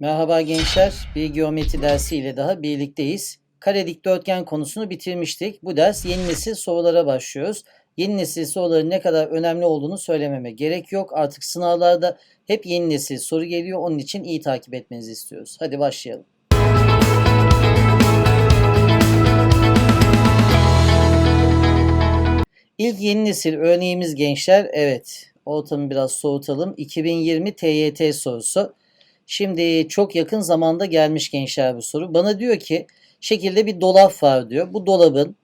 Merhaba gençler. Bir geometri dersi ile daha birlikteyiz. Kare dikdörtgen konusunu bitirmiştik. Bu ders yeni nesil sorulara başlıyoruz. Yeni nesil soruların ne kadar önemli olduğunu söylememe gerek yok. Artık sınavlarda hep yeni nesil soru geliyor. Onun için iyi takip etmenizi istiyoruz. Hadi başlayalım. İlk yeni nesil örneğimiz gençler. Evet, ortamı biraz soğutalım. 2020 TYT sorusu. Şimdi çok yakın zamanda gelmiş gençler bu soru. Bana diyor ki şekilde bir dolap var diyor. Bu dolabın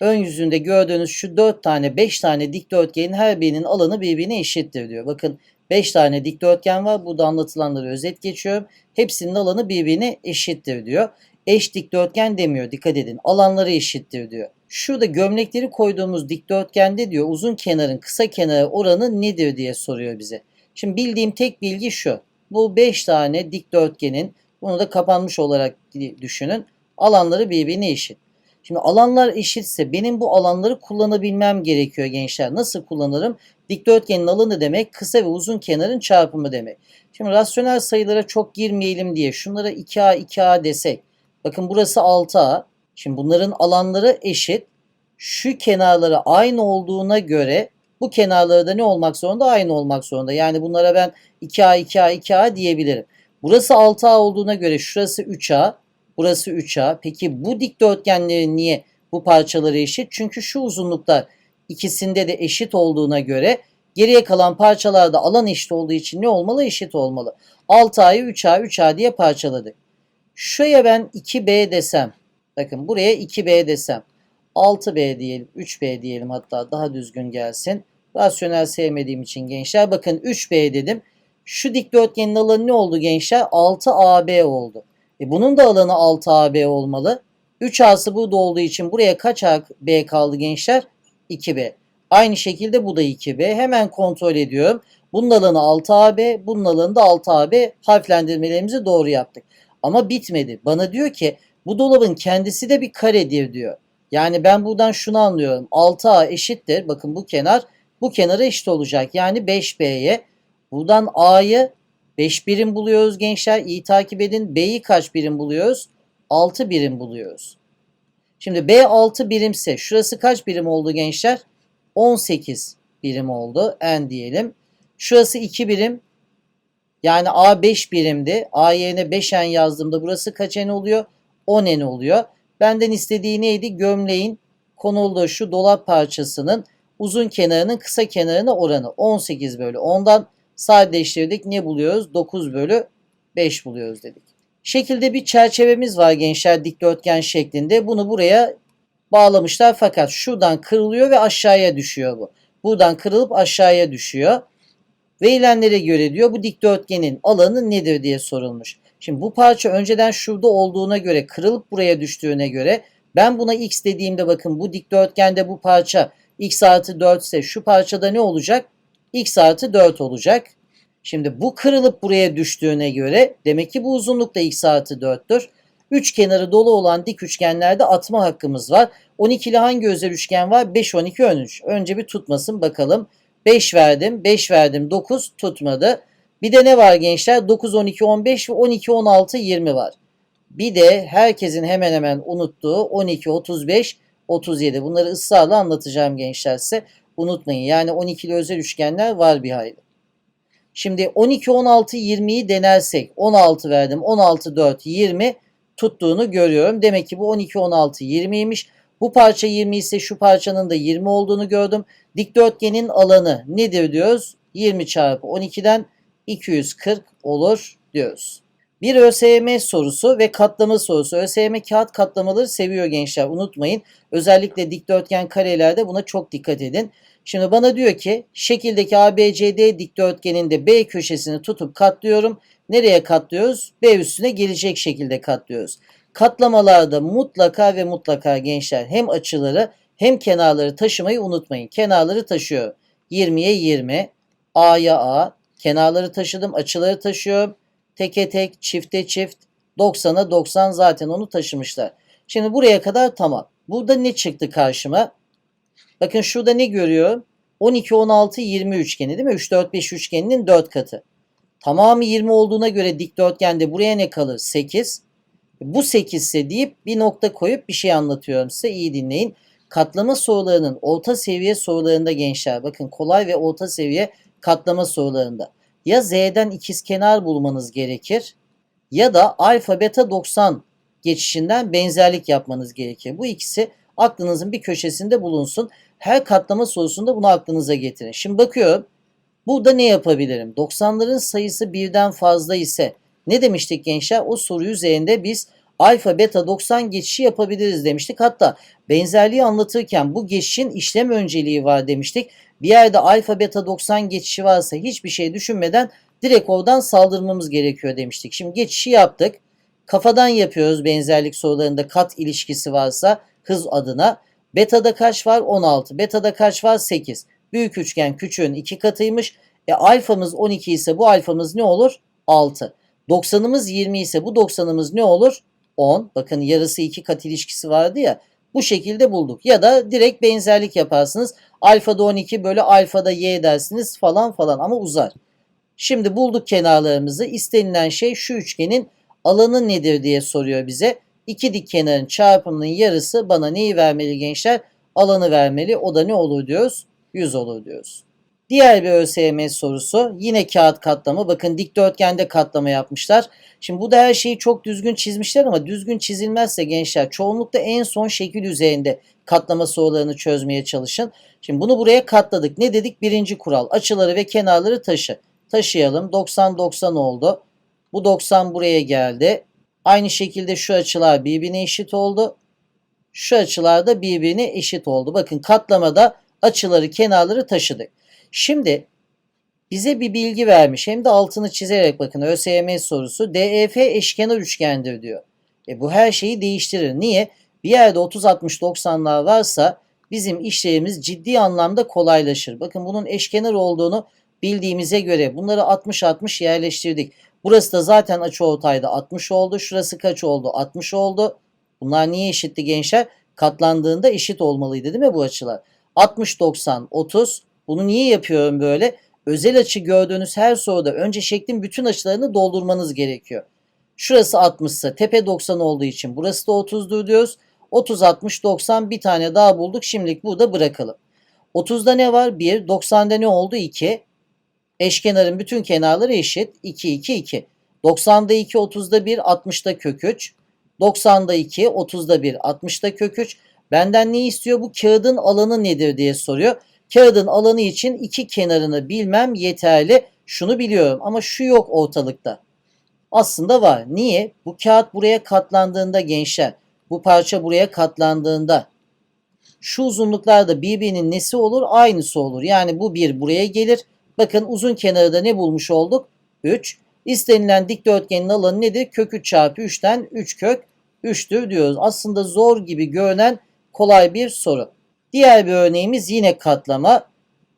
ön yüzünde gördüğünüz şu 4 tane 5 tane dikdörtgenin her birinin alanı birbirine eşittir diyor. Bakın 5 tane dikdörtgen var. Burada anlatılanları özet geçiyorum. Hepsinin alanı birbirine eşittir diyor. Eş dikdörtgen demiyor. Dikkat edin. Alanları eşittir diyor. Şurada gömlekleri koyduğumuz dikdörtgende diyor uzun kenarın kısa kenarı oranı nedir diye soruyor bize. Şimdi bildiğim tek bilgi şu. Bu 5 tane dikdörtgenin bunu da kapanmış olarak düşünün. Alanları birbirine eşit. Şimdi alanlar eşitse benim bu alanları kullanabilmem gerekiyor gençler. Nasıl kullanırım? Dikdörtgenin alanı demek kısa ve uzun kenarın çarpımı demek. Şimdi rasyonel sayılara çok girmeyelim diye şunlara 2A 2A desek. Bakın burası 6A. Şimdi bunların alanları eşit. Şu kenarları aynı olduğuna göre bu kenarları da ne olmak zorunda? Aynı olmak zorunda. Yani bunlara ben 2A, 2A, 2A diyebilirim. Burası 6A olduğuna göre şurası 3A, burası 3A. Peki bu dikdörtgenlerin niye bu parçaları eşit? Çünkü şu uzunluklar ikisinde de eşit olduğuna göre geriye kalan parçalarda alan eşit olduğu için ne olmalı? Eşit olmalı. 6A'yı 3A, 3A diye parçaladık. Şuraya ben 2B desem, bakın buraya 2B desem, 6B diyelim, 3B diyelim hatta daha düzgün gelsin. Rasyonel sevmediğim için gençler. Bakın 3B dedim. Şu dikdörtgenin alanı ne oldu gençler? 6AB oldu. E bunun da alanı 6AB olmalı. 3A'sı burada olduğu için buraya kaç B kaldı gençler? 2B. Aynı şekilde bu da 2B. Hemen kontrol ediyorum. Bunun alanı 6AB, bunun alanı da 6AB. Harflendirmelerimizi doğru yaptık. Ama bitmedi. Bana diyor ki bu dolabın kendisi de bir karedir diyor. Yani ben buradan şunu anlıyorum. 6A eşittir. Bakın bu kenar bu kenara eşit olacak. Yani 5B'ye. Buradan A'yı 5 birim buluyoruz gençler. İyi takip edin. B'yi kaç birim buluyoruz? 6 birim buluyoruz. Şimdi B 6 birimse şurası kaç birim oldu gençler? 18 birim oldu. N diyelim. Şurası 2 birim. Yani A 5 birimdi. A yerine 5N yazdığımda burası kaç N oluyor? 10 N oluyor. Benden istediği neydi? Gömleğin konulduğu şu dolap parçasının uzun kenarının kısa kenarına oranı 18 bölü 10'dan sadeleştirdik. Ne buluyoruz? 9 bölü 5 buluyoruz dedik. Şekilde bir çerçevemiz var gençler dikdörtgen şeklinde. Bunu buraya bağlamışlar fakat şuradan kırılıyor ve aşağıya düşüyor bu. Buradan kırılıp aşağıya düşüyor. Verilenlere göre diyor bu dikdörtgenin alanı nedir diye sorulmuş. Şimdi bu parça önceden şurada olduğuna göre kırılıp buraya düştüğüne göre ben buna x dediğimde bakın bu dikdörtgende bu parça x artı 4 ise şu parçada ne olacak? x artı 4 olacak. Şimdi bu kırılıp buraya düştüğüne göre demek ki bu uzunluk da x artı 4'tür. Üç kenarı dolu olan dik üçgenlerde atma hakkımız var. 12'li hangi özel üçgen var? 5, 12, 13. Önce bir tutmasın bakalım. 5 verdim, 5 verdim, 9 tutmadı. Bir de ne var gençler? 9, 12, 15 ve 12, 16, 20 var. Bir de herkesin hemen hemen unuttuğu 12, 35, 37. Bunları ısrarla anlatacağım gençler size. Unutmayın. Yani 12'li özel üçgenler var bir hayli. Şimdi 12, 16, 20'yi denersek 16 verdim. 16, 4, 20 tuttuğunu görüyorum. Demek ki bu 12, 16, 20'ymiş. Bu parça 20 ise şu parçanın da 20 olduğunu gördüm. Dikdörtgenin alanı nedir diyoruz? 20 çarpı 12'den 240 olur diyoruz. Bir ÖSYM sorusu ve katlama sorusu. ÖSYM kağıt katlamaları seviyor gençler unutmayın. Özellikle dikdörtgen karelerde buna çok dikkat edin. Şimdi bana diyor ki şekildeki ABCD dikdörtgeninde B köşesini tutup katlıyorum. Nereye katlıyoruz? B üstüne gelecek şekilde katlıyoruz. Katlamalarda mutlaka ve mutlaka gençler hem açıları hem kenarları taşımayı unutmayın. Kenarları taşıyor. 20'ye 20, A'ya A, kenarları taşıdım, açıları taşıyorum. Teke tek, çifte çift, 90'a 90 zaten onu taşımışlar. Şimdi buraya kadar tamam. Burada ne çıktı karşıma? Bakın şurada ne görüyorum? 12, 16, 20 üçgeni değil mi? 3, 4, 5 üçgeninin 4 katı. Tamamı 20 olduğuna göre dikdörtgende buraya ne kalır? 8. Bu 8 ise deyip bir nokta koyup bir şey anlatıyorum size. İyi dinleyin. Katlama sorularının orta seviye sorularında gençler bakın kolay ve orta seviye katlama sorularında ya z'den ikizkenar bulmanız gerekir ya da alfa beta 90 geçişinden benzerlik yapmanız gerekir. Bu ikisi aklınızın bir köşesinde bulunsun. Her katlama sorusunda bunu aklınıza getirin. Şimdi bakıyorum. Burada ne yapabilirim? 90'ların sayısı birden fazla ise ne demiştik gençler? O soru üzerinde biz alfa beta 90 geçişi yapabiliriz demiştik. Hatta benzerliği anlatırken bu geçişin işlem önceliği var demiştik. Bir yerde alfa beta 90 geçişi varsa hiçbir şey düşünmeden direkt oradan saldırmamız gerekiyor demiştik. Şimdi geçişi yaptık. Kafadan yapıyoruz benzerlik sorularında kat ilişkisi varsa hız adına. Beta'da kaç var? 16. Beta'da kaç var? 8. Büyük üçgen küçüğün 2 katıymış. E alfamız 12 ise bu alfamız ne olur? 6. 90'ımız 20 ise bu 90'ımız ne olur? 10. Bakın yarısı 2 kat ilişkisi vardı ya. Bu şekilde bulduk. Ya da direkt benzerlik yaparsınız. Alfada 12 bölü alfada y dersiniz falan falan ama uzar. Şimdi bulduk kenarlarımızı. İstenilen şey şu üçgenin alanı nedir diye soruyor bize. İki dik kenarın çarpımının yarısı bana neyi vermeli gençler? Alanı vermeli. O da ne olur diyoruz? 100 olur diyoruz. Diğer bir ÖSYM sorusu yine kağıt katlama. Bakın dikdörtgende katlama yapmışlar. Şimdi bu da her şeyi çok düzgün çizmişler ama düzgün çizilmezse gençler çoğunlukla en son şekil üzerinde katlama sorularını çözmeye çalışın. Şimdi bunu buraya katladık. Ne dedik? Birinci kural. Açıları ve kenarları taşı. Taşıyalım. 90-90 oldu. Bu 90 buraya geldi. Aynı şekilde şu açılar birbirine eşit oldu. Şu açılar da birbirine eşit oldu. Bakın katlamada açıları kenarları taşıdık. Şimdi bize bir bilgi vermiş. Hem de altını çizerek bakın ÖSYM sorusu. DEF eşkenar üçgendir diyor. E bu her şeyi değiştirir. Niye? Bir yerde 30-60-90'lar varsa bizim işlerimiz ciddi anlamda kolaylaşır. Bakın bunun eşkenar olduğunu bildiğimize göre bunları 60-60 yerleştirdik. Burası da zaten açı ortayda 60 oldu. Şurası kaç oldu? 60 oldu. Bunlar niye eşitti gençler? Katlandığında eşit olmalıydı değil mi bu açılar? 60 90 30. Bunu niye yapıyorum böyle? Özel açı gördüğünüz her soruda önce şeklin bütün açılarını doldurmanız gerekiyor. Şurası 60 ise tepe 90 olduğu için burası da 30'dur diyoruz. 30 60 90 bir tane daha bulduk. Şimdilik burada bırakalım. 30'da ne var? 1. 90'da ne oldu? 2. Eşkenarın bütün kenarları eşit. 2 2 2. 90'da 2 30'da 1 60'da kök 3. 90'da 2 30'da 1 60'da kök 3. Benden ne istiyor? Bu kağıdın alanı nedir diye soruyor. Kağıdın alanı için iki kenarını bilmem yeterli. Şunu biliyorum ama şu yok ortalıkta. Aslında var. Niye? Bu kağıt buraya katlandığında gençler, bu parça buraya katlandığında şu uzunluklarda birbirinin nesi olur? Aynısı olur. Yani bu bir buraya gelir. Bakın uzun kenarı da ne bulmuş olduk? 3. İstenilen dikdörtgenin alanı nedir? Kök 3 çarpı 3'ten 3 kök 3'tür diyoruz. Aslında zor gibi görünen kolay bir soru. Diğer bir örneğimiz yine katlama.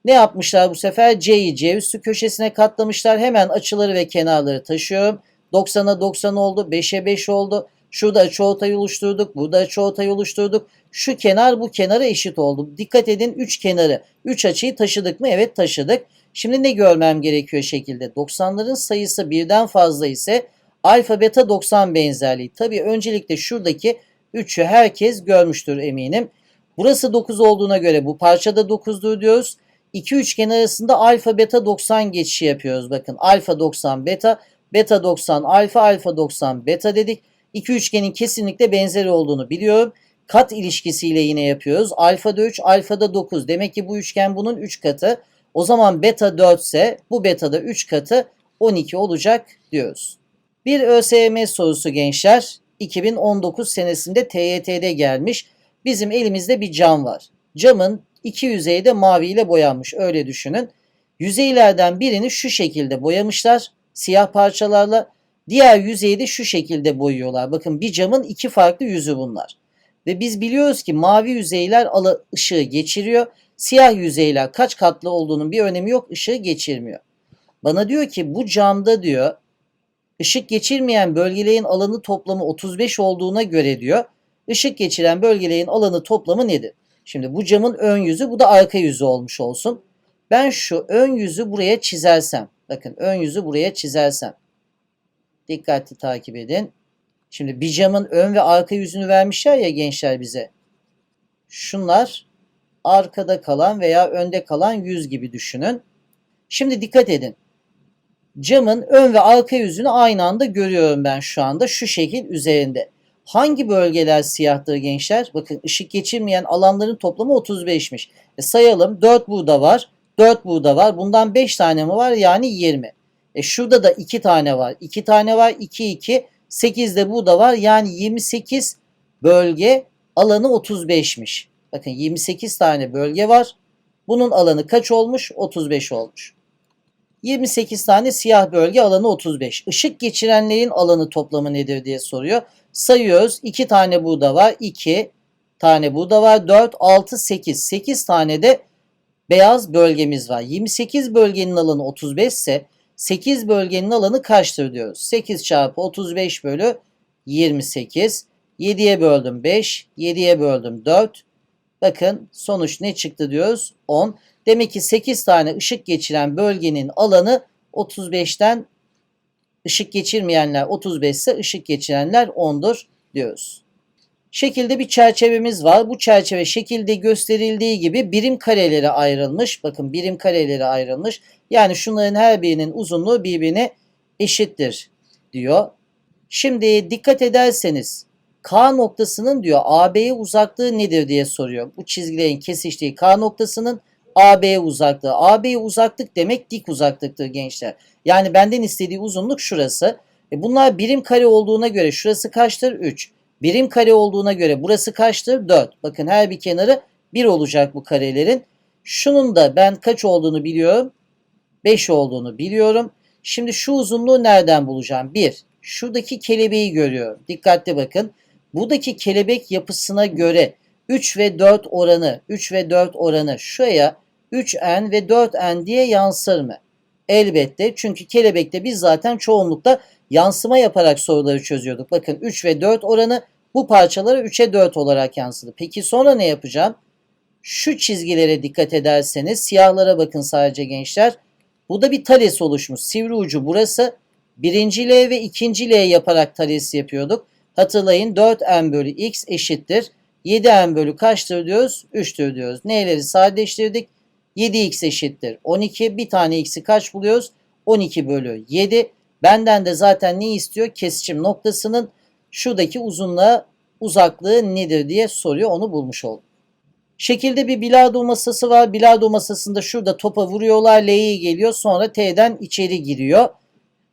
Ne yapmışlar bu sefer? C'yi C üstü köşesine katlamışlar. Hemen açıları ve kenarları taşıyorum. 90'a 90 oldu. 5'e 5 oldu. Şurada açıortay oluşturduk. Burada açıortay oluşturduk. Şu kenar bu kenara eşit oldu. Dikkat edin 3 kenarı. 3 açıyı taşıdık mı? Evet taşıdık. Şimdi ne görmem gerekiyor şekilde? 90'ların sayısı birden fazla ise alfa beta 90 benzerliği. Tabii öncelikle şuradaki 3'ü herkes görmüştür eminim. Burası 9 olduğuna göre bu parçada 9'dur diyoruz. İki üçgen arasında alfa beta 90 geçişi yapıyoruz. Bakın alfa 90 beta, beta 90 alfa, alfa 90 beta dedik. İki üçgenin kesinlikle benzeri olduğunu biliyorum. Kat ilişkisiyle yine yapıyoruz. Alfada 3, alfada 9. Demek ki bu üçgen bunun 3 katı. O zaman beta 4 ise bu beta da 3 katı 12 olacak diyoruz. Bir ÖSYM sorusu gençler. 2019 senesinde TYT'de gelmiş. Bizim elimizde bir cam var. Camın iki yüzeyi de maviyle boyanmış. Öyle düşünün. Yüzeylerden birini şu şekilde boyamışlar. Siyah parçalarla. Diğer yüzeyi de şu şekilde boyuyorlar. Bakın bir camın iki farklı yüzü bunlar. Ve biz biliyoruz ki mavi yüzeyler ışığı geçiriyor. Siyah yüzeyler kaç katlı olduğunun bir önemi yok. ışığı geçirmiyor. Bana diyor ki bu camda diyor ışık geçirmeyen bölgelerin alanı toplamı 35 olduğuna göre diyor ışık geçiren bölgelerin alanı toplamı nedir? Şimdi bu camın ön yüzü bu da arka yüzü olmuş olsun. Ben şu ön yüzü buraya çizersem Bakın ön yüzü buraya çizersem. Dikkatli takip edin. Şimdi bir camın ön ve arka yüzünü vermişler ya gençler bize. Şunlar arkada kalan veya önde kalan yüz gibi düşünün. Şimdi dikkat edin. Camın ön ve arka yüzünü aynı anda görüyorum ben şu anda şu şekil üzerinde. Hangi bölgeler siyahtır gençler? Bakın ışık geçirmeyen alanların toplamı 35'miş. E sayalım 4 burada var. 4 burada var. Bundan 5 tane mi var? Yani 20. E şurada da 2 tane var. 2 tane var. 2 2. 8 de burada var. Yani 28 bölge alanı 35'miş. Bakın 28 tane bölge var. Bunun alanı kaç olmuş? 35 olmuş. 28 tane siyah bölge alanı 35. Işık geçirenlerin alanı toplamı nedir diye soruyor. Sayıyoruz. 2 tane burada var. 2 tane burada var. 4, 6, 8. 8 tane de beyaz bölgemiz var. 28 bölgenin alanı 35 ise 8 bölgenin alanı kaçtır diyoruz. 8 çarpı 35 bölü 28. 7'ye böldüm 5. 7'ye böldüm 4. Bakın sonuç ne çıktı diyoruz? 10. Demek ki 8 tane ışık geçiren bölgenin alanı 35'ten ışık geçirmeyenler 35 ise ışık geçirenler 10'dur diyoruz. Şekilde bir çerçevemiz var. Bu çerçeve şekilde gösterildiği gibi birim karelere ayrılmış. Bakın birim karelere ayrılmış. Yani şunların her birinin uzunluğu birbirine eşittir diyor. Şimdi dikkat ederseniz K noktasının diyor AB'ye uzaklığı nedir diye soruyor. Bu çizgilerin kesiştiği K noktasının AB'ye uzaklığı. AB'ye uzaklık demek dik uzaklıktır gençler. Yani benden istediği uzunluk şurası. E bunlar birim kare olduğuna göre şurası kaçtır? 3. Birim kare olduğuna göre burası kaçtır? 4. Bakın her bir kenarı 1 olacak bu karelerin. Şunun da ben kaç olduğunu biliyorum. 5 olduğunu biliyorum. Şimdi şu uzunluğu nereden bulacağım? 1. Şuradaki kelebeği görüyorum. Dikkatli bakın. Buradaki kelebek yapısına göre 3 ve 4 oranı, 3 ve 4 oranı şuraya 3n ve 4n diye yansır mı? Elbette çünkü kelebekte biz zaten çoğunlukla yansıma yaparak soruları çözüyorduk. Bakın 3 ve 4 oranı bu parçalara 3'e 4 olarak yansıdı. Peki sonra ne yapacağım? Şu çizgilere dikkat ederseniz siyahlara bakın sadece gençler. Bu da bir tales oluşmuş. Sivri ucu burası. Birinci L ve ikinci L yaparak tales yapıyorduk. Hatırlayın 4n bölü x eşittir. 7n bölü kaçtır diyoruz? 3'tür diyoruz. Neleri sadeleştirdik? 7x eşittir 12. Bir tane x'i kaç buluyoruz? 12 bölü 7. Benden de zaten ne istiyor? Kesişim noktasının şuradaki uzunluğa uzaklığı nedir diye soruyor. Onu bulmuş oldum. Şekilde bir bilardo masası var. Bilardo masasında şurada topa vuruyorlar. L'ye geliyor. Sonra T'den içeri giriyor.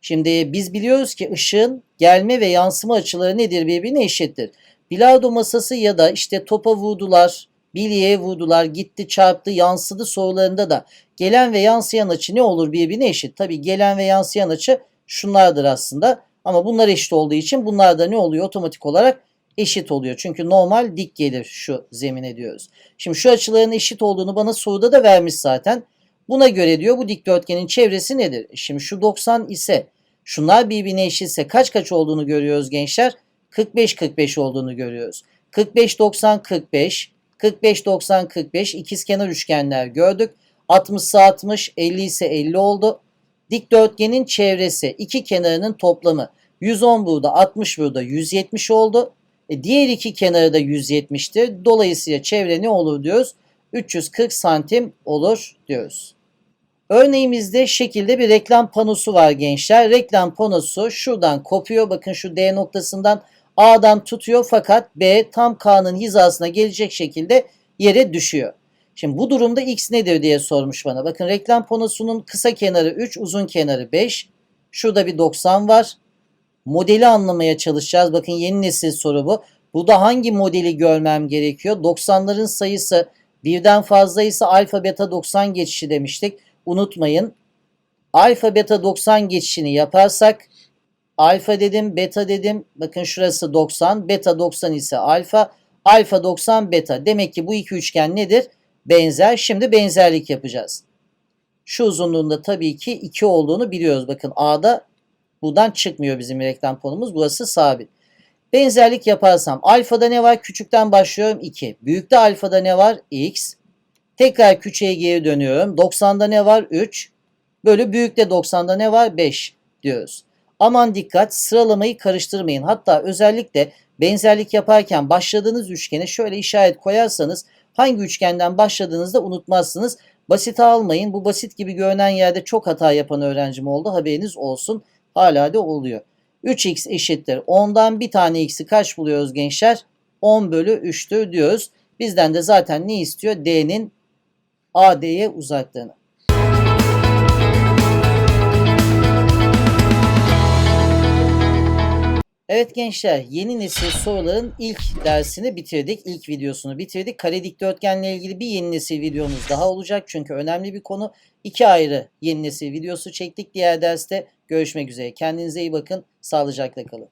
Şimdi biz biliyoruz ki ışığın gelme ve yansıma açıları nedir birbirine eşittir. Bilardo masası ya da işte topa vurdular, bilyeye vurdular, gitti, çarptı, yansıdı sorularında da gelen ve yansıyan açı ne olur birbirine eşit. Tabi gelen ve yansıyan açı şunlardır aslında. Ama bunlar eşit olduğu için bunlar da ne oluyor? Otomatik olarak eşit oluyor. Çünkü normal dik gelir şu zemine diyoruz. Şimdi şu açıların eşit olduğunu bana soruda da vermiş zaten. Buna göre diyor bu dikdörtgenin çevresi nedir? Şimdi şu 90 ise şunlar birbirine eşitse kaç kaç olduğunu görüyoruz gençler? 45-45 olduğunu görüyoruz. 45-90 45, 45-90 45 ikizkenar üçgenler gördük. 60 ise 60, 50 ise 50 oldu. Dikdörtgenin çevresi iki kenarının toplamı 110 burada 60 burada 170 oldu. E diğer iki kenarı da 170'tir. Dolayısıyla çevre ne olur diyoruz? 340 santim olur diyoruz. Örneğimizde şekilde bir reklam panosu var gençler. Reklam panosu şuradan kopuyor. Bakın şu D noktasından A'dan tutuyor fakat B tam K'nın hizasına gelecek şekilde yere düşüyor. Şimdi bu durumda X nedir diye sormuş bana. Bakın reklam panosunun kısa kenarı 3, uzun kenarı 5. Şurada bir 90 var. Modeli anlamaya çalışacağız. Bakın yeni nesil soru bu. Burada hangi modeli görmem gerekiyor? 90'ların sayısı birden fazlaysa alfa beta 90 geçişi demiştik. Unutmayın. Alfa beta 90 geçişini yaparsak alfa dedim, beta dedim. Bakın şurası 90, beta 90 ise alfa, alfa 90 beta. Demek ki bu iki üçgen nedir? Benzer. Şimdi benzerlik yapacağız. Şu uzunluğunda tabii ki 2 olduğunu biliyoruz. Bakın A'da buradan çıkmıyor bizim reklam konumuz. Burası sabit. Benzerlik yaparsam alfada ne var? Küçükten başlıyorum 2. Büyükte alfada ne var? X. Tekrar küçüğe geri dönüyorum. 90'da ne var? 3. Bölü büyükte 90'da ne var? 5 diyoruz. Aman dikkat sıralamayı karıştırmayın. Hatta özellikle benzerlik yaparken başladığınız üçgene şöyle işaret koyarsanız hangi üçgenden başladığınızda unutmazsınız. Basit almayın. Bu basit gibi görünen yerde çok hata yapan öğrencim oldu. Haberiniz olsun. Hala da oluyor. 3x eşittir. 10'dan bir tane x'i kaç buluyoruz gençler? 10 bölü 3'tür diyoruz. Bizden de zaten ne istiyor? D'nin AD'ye uzaklığını. Evet gençler yeni nesil soruların ilk dersini bitirdik. İlk videosunu bitirdik. Kare dikdörtgenle ilgili bir yeni nesil videomuz daha olacak. Çünkü önemli bir konu. İki ayrı yeni nesil videosu çektik. Diğer derste görüşmek üzere. Kendinize iyi bakın. Sağlıcakla kalın.